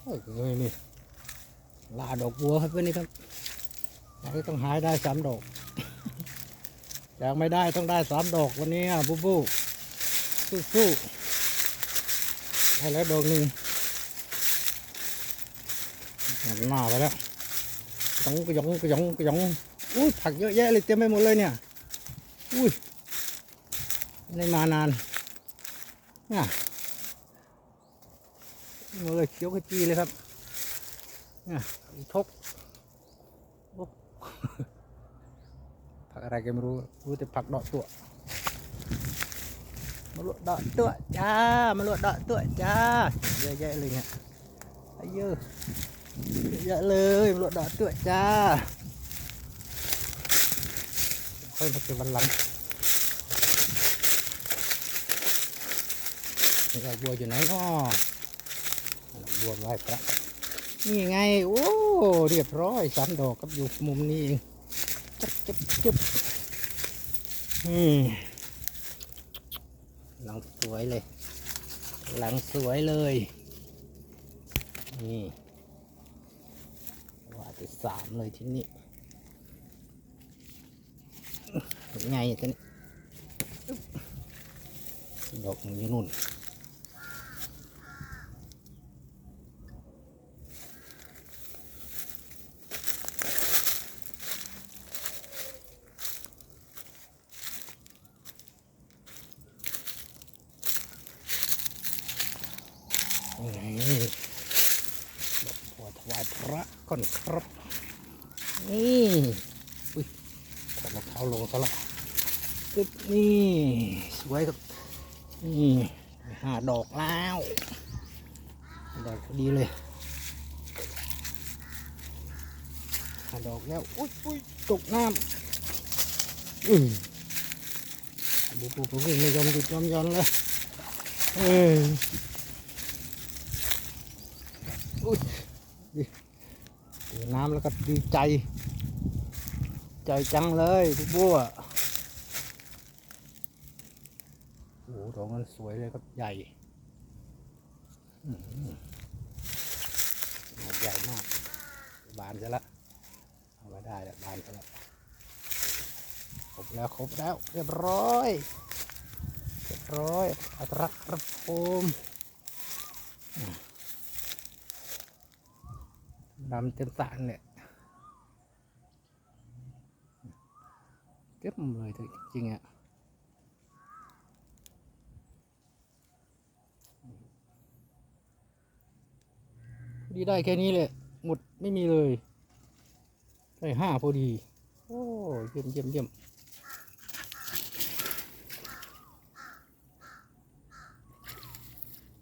โอ้ยเอ้ยนี่ลาดอกบัวครับเพื่อนนี่ครับอยากให้ต้องหายได้สามดอกอยากไม่ได้ต้องได้สามดอกวันนี้อะบูบูสู้สู้ๆได้แล้วดอกหนึ่งหนหน้าไปแล้วยองกระยองกระยองกระยองอุ้ยผักเยอะแยะเลยเต็มไปหมดเลยเนี่ยอุ้ยไม่ได้มานานเนี่ย มาเลยเขียวขจีเลยครับเนี่ยทกผักอะไรก็ไม่รู้ รู้แต่ผักดอกตัวมาลวดดอกตัวจ้ามาลวดดอกตัวจ้าเยอะแยะเลยเนี่ยเยอะเยอะเลยมาลวดดอกตัวจ้าค่อยมาเก็บวันหลังนี่ดอกบัวอยู่ไหนเนาะดอ บัวไหว้พระนี่ไง โอ้เรียบร้อยสามดอกครับอยู่มุมนี้เองจับจับจับอืมหลังสวยเลย หลังสวยเลย นี่ว่าจะสามเลยที่นี่ไงตัวนี้ดอกมันอยู่นู่น นี่ดอกบัวถวายพระก่อนครับ นี่อุ้ยถอดรองเท้าลงซะละตึ๊บนี่สวยครับ นี่ห้าดอกแล้วดอกดีเลยห้าดอกแล้ว อุ้ยอุ้ยตกน้ำอืมบุบบุบบุบไม่ยอมหยุดยอมย่อนเลยเออ อุ้ยดิเห็นน้ำแล้วก็ดีใจ ใจจังเลยทุกบัวโอ้โหดอกมันสวยเลยครับใหญ่หใหญ่มาก บานจะละเอาไว้ได้แล้วบานจะละครบแล้วครบแล้วเรียบร้อยเรียบร้อยอัตรักครับผม ดำเต็มสระเนี่ยเต็มเลยจริงๆอะพอดีได้แค่นี้เลยหมดไม่มีเลยได้ห้าพอดี โอ้เยี่ยมเยี่ยมเยี่ยม